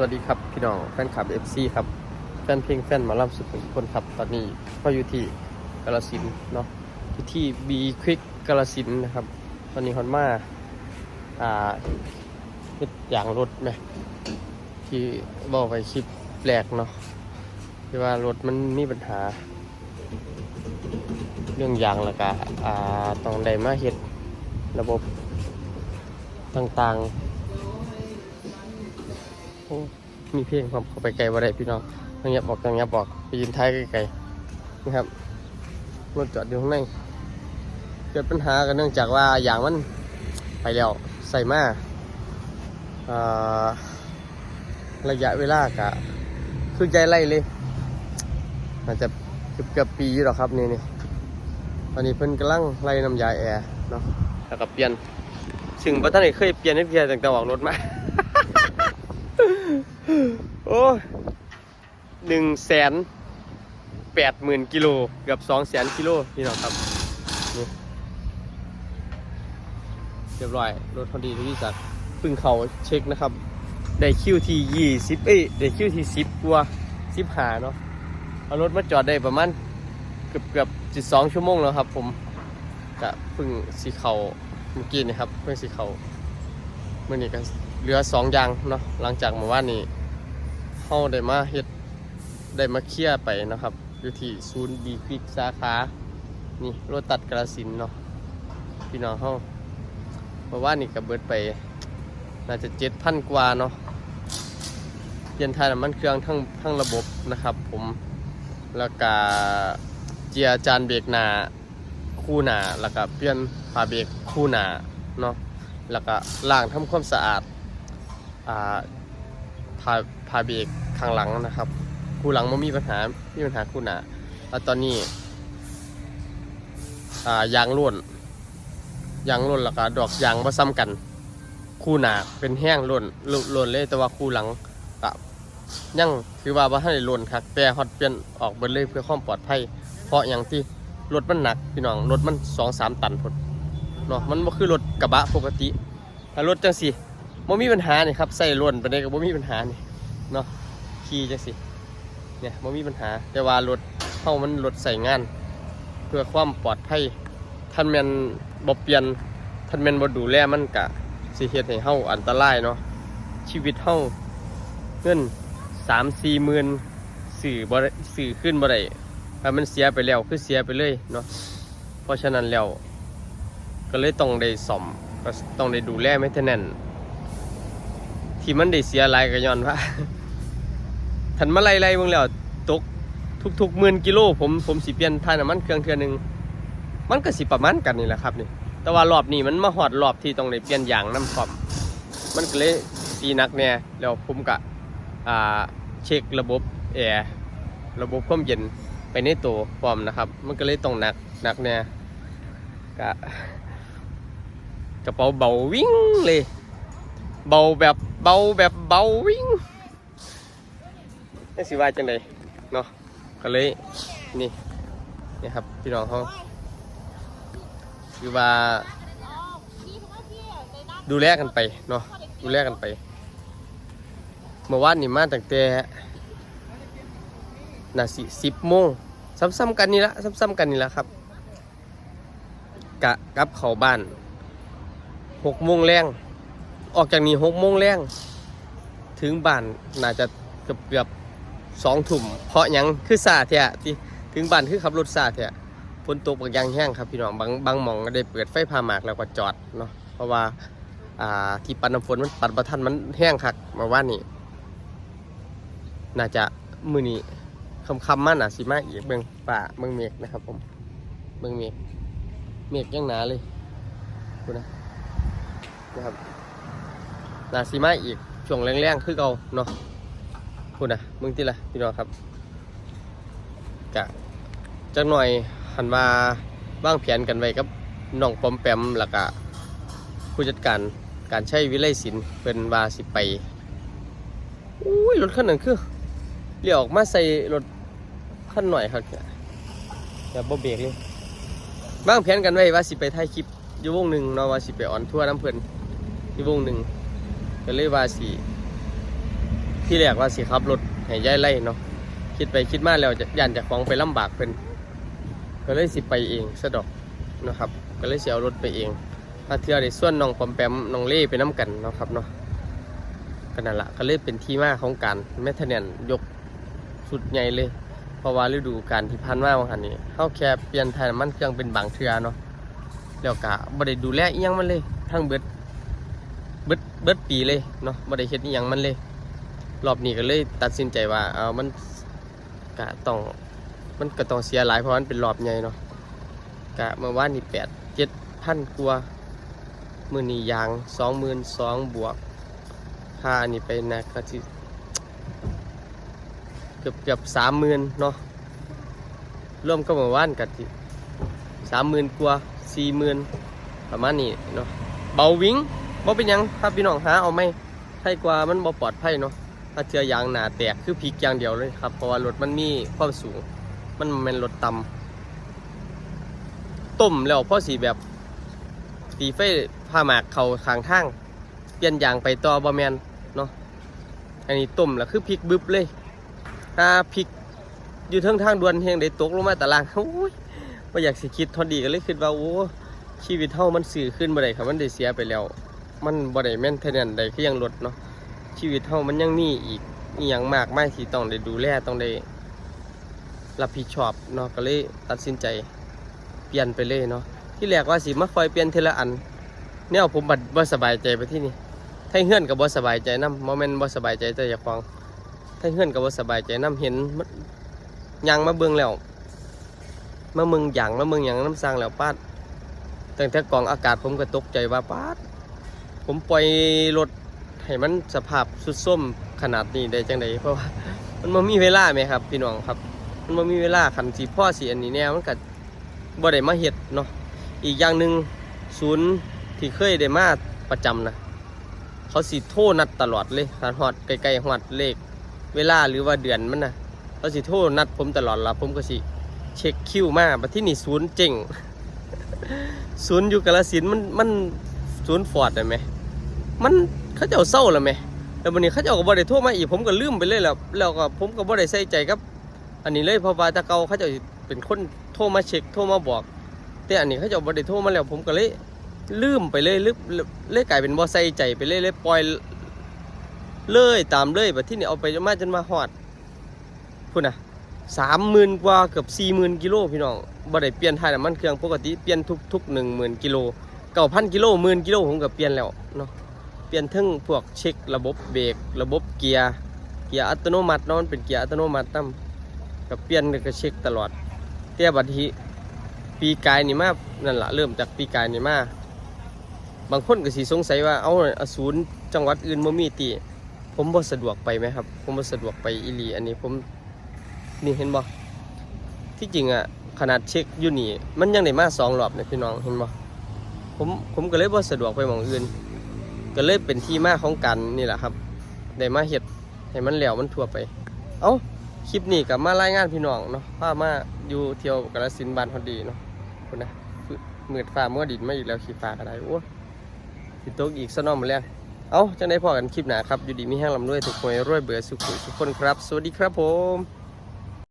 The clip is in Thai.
สวัสดีครับพี่น้องแฟนคลับ FC ครับแฟนเพลงแฟนหมอลำสุดทุกคนครับ ตอนนี้ก็อยู่ที่กาลสินเนาะอยู่ที่บีควิกกาลสินนะครับ ตอนนี้ฮอนมาอ่าเฮ็ดอย่างรถไหมที่บอกไปคลิปแปลกเนาะที่ว่ารถมันมีปัญหา เรื่องยางแล้วก็อ่าต้องได้มาเฮ็ดระบบต่างๆ มีเพลงความเข้าไปไกลบ่ได้พี่น้องทางยับบอกทางยับบอกไปยืนท้ายไกลๆนะครับรถจอดอยู่ข้างในเกิดปัญหากันเนื่องจากว่าอย่างมันไปแล้วใส่มาระยะเวลากะคือใจไล่เลยอาจจะเกือบเกือบปีหรอกครับนี่นี่ตอนนี้เพิ่นกำลังไล่น้ำยาแอร์เนาะแล้วก็เปลี่ยน ซึ่งพระท่านได้เคยเปลี่ยนให้เปลี่ยนตั้งแต่ออกรถมา โอ้ หนึ่งแสนแปดหมื่นกิโลเกือบสองแสนกิโลพี่น้องครับนี่เรียบร้อยรถพอดีทุกที่สักเพึ่งเขาเช็คนะครับ ได้คิวทียี่สิบเอ้ยได้คิวทีสิบกว่าสิบหาเนาะเอารถมาจอดได้ประมาณเกือบเกือบจิตสองชั่วโมงแล้วครับ ผมกะพึ่งสีเขาเมื่อกี้นี่ครับเพิ่งสีเขาเมื่อนี้ก็เหลือสองอย่างเนาะหลังจากเมื่อวานนี้เข้าได้มาเฮ็ด ได้มาเคลียร์ไปนะครับ อยู่ที่ศูนย์บีควิกสาขานี่รถตัดกระสินเนาะพี่น้องเฮาเพราะว่านี่ก็เบิดไป น่าจะเจ็ดพันกว่าเนาะเปลี่ยนทายน้ำมันเครื่องทั้งทั้งระบบนะครับ ผมแล้วก็เจียจานเบรกหนาคู่หนาแล้วก็เปลี่ยนฝาเบรกคู่หนาเนาะแล้วก็ล้างทำความสะอาดอ่าพาพาเบรกข้างหลังนะครับ คู่หลังมันมีปัญหามีปัญหาคู่หน้าแล้วตอนนี้ อ่ายางร่วนยางร่วนแล้วก็ดอกยางมาซ้ำกัน คู่หน้าเป็นแห้งร่วนร่วนร่นเลยแต่ว่าคู่หลังก็ยังคือว่าว่าให้ร่วนครับแต่ฮอตเปลี่ยนออกเบิดเลยเพื่อความปลอดภัย เพราะอย่างที่รถมันหนักพี่น้องรถมันสองสามตันพดเนาะมันบ่คือรถกระบะปกติถ้ารถจังสิบ่มีปัญหานี่ครับใส่ล้วนไปได้ก็บ่มีปัญหานี่เนาะขี่จังสิ เนี่ยบ่มีปัญหา แต่ว่ารถเฮามันรถใส่งาน เพื่อความปลอดภัยท่านแมนบ่เปลี่ยนท่านแมนบ่ดูแลมันกะสิเฮ็ดให้เฮาอันตรายเนาะชีวิตเฮาเงิน3-4หมื่นสื่อบ่สื่อขึ้นบ่ได้ถ้ามันเสียไปแล้วคือเสียไปเลยเนาะเพราะฉะนั้นแล้วก็เลยต้องได้ซ่อมก็ต้องได้ดูแลไม่แน่นที่มันได้เสียหลายก็ย้อนว่า ทันมาไล่ไล่เบิ่งแล้วตกทุกๆหมื่นกิโลผมผมสิเปลี่ยนท่าน้ำมันเครื่องเทื่อหนึงมันก็สิประมาณกันนี่แหละครับนี่ แต่ว่ารอบนี้มันมาหอดรอบที่ต้องได้เปลี่ยนยางน้ำพร้อมมันก็เลยตีหนักแน่แล้วผมก็อ่าเช็คระบบแอร์ระบบความเย็นไปในตัวพร้อมนะครับ มันก็เลยต้องหนักหนักแน่ก็กระเป๋าเบาวิ่งเลย เบาแบบเบาแบบเบาวิ่ง นี่สิว่าจังไดเนาะก็เลยนี่นี่ครับพี่น้องเขาคือว่าดูแลกันไปเนาะดูแลกันไปเมื่อวานนี่มาตั้งแต่น่าสิสิบโมงซ้ำๆกันนี่ละซ้ำๆกันนี่ละครับกะกับเขาบ้านหกโมงแรงออกจากนี้หกโมงแรงถึงบ้านน่าจะเกือบเกือบ สองทุ่มเพราะยังคือซาเถอะที่ถึงบ้านคือขับรถซาเถอะฝนตกบางย่างแห้งครับพี่น้องบางบางหมองก็ได้เปิดไฟพาหมากแล้วก็จอดเนาะเพราะว่าอ่าที่ปัดน้ำฝนมันปัดประทันมันแห้งคักมาว่านี่น่าจะมือนี้คำคำมันอะสิมาอีกเบิ่งป่าเบิ่งเมฆนะครับผมเบิ่งเมฆเมฆยังหนาเลยคุณนะนะครับนาซีมาอีกช่วงแรงๆคือเก่าเนาะ พูดนะมึงที่ละพี่น้องครับกะจักหน่อยหันมาบ้างแผนกันไว้กับน้องปอมแปมแล้วก็ผู้จัดการการใช้วิไลศิลป์เป็นวาสิไปอุ้ยรถคันนั้นคือเลี้ยวออกมาใส่รถคันหน่อยครับอย่าบ่เบรกเลยบ้างแผนกันไว้ว่าสิไปถ่ายคลิปอยู่วงหนึ่งเนาะว่าสิไปออนทัวร์น้ำเพลินที่วงหนึ่งก็เลยว่าสี ที่แรกว่าสิขับรถให้ย้ายไล่เนาะคิดไปคิดมาแล้วจะย่านจากของไปลำบากเพิ่นก็เลยสิไปเองสะดอกนะครับก็เลยเสิเอารถไปเองถ้าเทื่อได้ส่วนน้องปอมแปมน้องเล่ไปน้ำกันเนาะครับเนาะก็นั่นละก็เลยเป็นที่มาของการแมทเทนนยกสุดใหญ่เลย เพราะว่าฤดูการที่ผ่านมาวันนี้เฮาแค่เปลี่ยนถ่ายน้ำมันเครื่องเป็นบางเทือเนาะแล้วก็บ่ได้ดูแลอีหยังมันเลย ทั้งเบิดเบิดเบิดปีเลยเนาะบ่ได้เฮ็ดอีหยังมันเลย รอบนี้ก็เลยตัดสินใจว่าเอามันกะต้องมันก็ต้องเสียหลายเพราะมันเป็นรอบใหญ่เนาะกะเมื่อวานนี่แปดเจ็ดพันกว่ามือนี้ยางสองหมื่นสองบวกค่าอันนี้ไปนะก็ที่เกือบเกือบสามหมื่นเนาะร่วมก็เมื่อวานกันที่สามหมื่นกว่าสี่หมื่นประมาณนี้เนาะเบาวิ่งบ่เป็นยังครับพี่น้องหาเอาไหมใช่กว่ามันบ่ปลอดภัยเนาะ ถ้าเจอยางหนาแตกคือพลิกอย่างเดียวเลยครับ เพราะว่ารถมันมีความสูง มันเป็นรถต่ำต้มแล้วพ่อสีแบบตีไฟผ้าหมากเขาขางทางเปลี่ยนยางไปต่อบอแมนเนาะอันนี้ต้มแล้วคือพลิกบึบเลย ถ้าพลิกอยู่เทั้งทางด่วนเฮงได้ตกลงมาตารางโอ้ยไ่อยากสิคิดทอดีก็เลยคิดว่าโอ้ชีวิตเท่ามันสื่อขึ้นบ่ได้ครับมันได้เสียไปแล้ว มันบ่ได้แม่นเท่านั้นใดคือยังรถเนาะ ชีวิตเฮามันยังมีอีกอีหยังมากมายที่ต้องได้ดูแลต้องได้รับผิดชอบเนาะก็เลยตัดสินใจเปลี่ยนไปเลยเนาะที่แรกว่าสิมาคอยเปลี่ยนทีละอันเนี่ยผมบัดบ่สบายใจไปที่นี่ถ้าเฮือนก็บ่สบายใจนำโมเมนต์บ่สบายใจแต่อย่าฟังถ้าเฮือนก็บ่สบายใจนํเห็นมันยางมาเบิ่งแล้วมาเมืองหยังมาเมืองหยังน้ำสร้างแล้วปาดตั้งแต่กองอากาศผมก็ตกใจว่าปาดผมปล่อยรถ ให้มันสภาพสุดส้มขนาดนี้ได้จังไดเพราะว่ามันบ่มีเวลาไหมครับ พี่น้องครับ มันบ่มีเวลาคันสิพ่อสิอันนี้แนวมันก็บ่ได้มาเฮ็ดเนาะอีกอย่างหนึ่งศูนย์ที่เคยได้มาประจำนะเขาสิโทรนัดตลอดเลยถ้าฮอดใกล้ๆฮอดเลข เวลาหรือว่าเดือนมันนะเขาสิโทรนัดผมตลอดละผมก็สิเช็คคิวมาบัดที่นี่ศูนย์เจ๋งศูนย์อยู่กาฬสินมันมันศูนย์ฟอร์ดได้ไหมมัน เขาเจ้าเศร้าแล้วไหมแล้ววันนี้เขาเจ้าก็บ่ได้โทรมาอีกผมก็ลืมไปเลยแล้วแล้วก็ผมก็บ่ได้ใส่ใจกับ อันนี้เลยเพราะว่าตะเกาเขาเจ้าเป็นคนโทรมาเช็คโทรมาบอก แต่อันนี้เขาเจ้าบ่ได้โทรมาแล้ว ผมก็เลยลืมไปเลยลืมเลยกลายเป็นบ่ใส่ใจไปเลยเลยปล่อยเลยตามเลยแบบที่นี่เอาไปมาจนมาฮอดพุ่นนะสามหมื่นกว่าเกือบสี่หมื่นกิโลพี่น้องบ่ได้เปลี่ยนถ่ายน้ำมันเครื่องปกติเปลี่ยนทุกทุกหนึ่งหมื่นกิโลเก้าพันกิโลหมื่นกิโลผมก็เปลี่ยนแล้วเนาะ เปลี่ยนทั้งพวกเช็คระบบเบรกระบบเกียร์เกียร์อัตโนมัตินาะมันเป็นเกียร์อัตโนมัติตั้มก็เปลี่ยนก็เช็คตลอดแต่บัดทีปีกายนี่มานั่นละเริ่มจากปีกายนี่มาบางคนก็สิสงสัยว่าเอาศูนย์จังหวัดอื่นบ่มีตีผมบ่สะดวกไปไหมครับ ผมบ่สะดวกไปอีหลีอันนี้ผมนี่เห็นบ่ที่จริงอะขนาดเช็คอยู่นี่ มันยังได้มาสองรอบเนี่ยพี่น้องเห็นบ่ผมผมก็เลยบ่สะดวกไปหมองอื่น ก็เลยเป็นที่มาของกันนี่แหละครับ ได้มาเห็ดให้มันแล้วมันทั่วไป เอา้าคลิปนี้กับมารายงานพี่น้องเนาะพามาอยู่เที่ยวกาฬสินบ้านพอดีเนาะคุณนะมืดฟ้ามัวดินมาอีกแล้วขี่ฟ้าอะไรโอ้สิตกอีกสนอมมาแล้วเอาจังได้พอกันคลิปหนาครับ อยู่ดีมีแห้งลำด้วยถูกหวยรวยเบื่อสุขุสุขคนครับ สวัสดีครับผม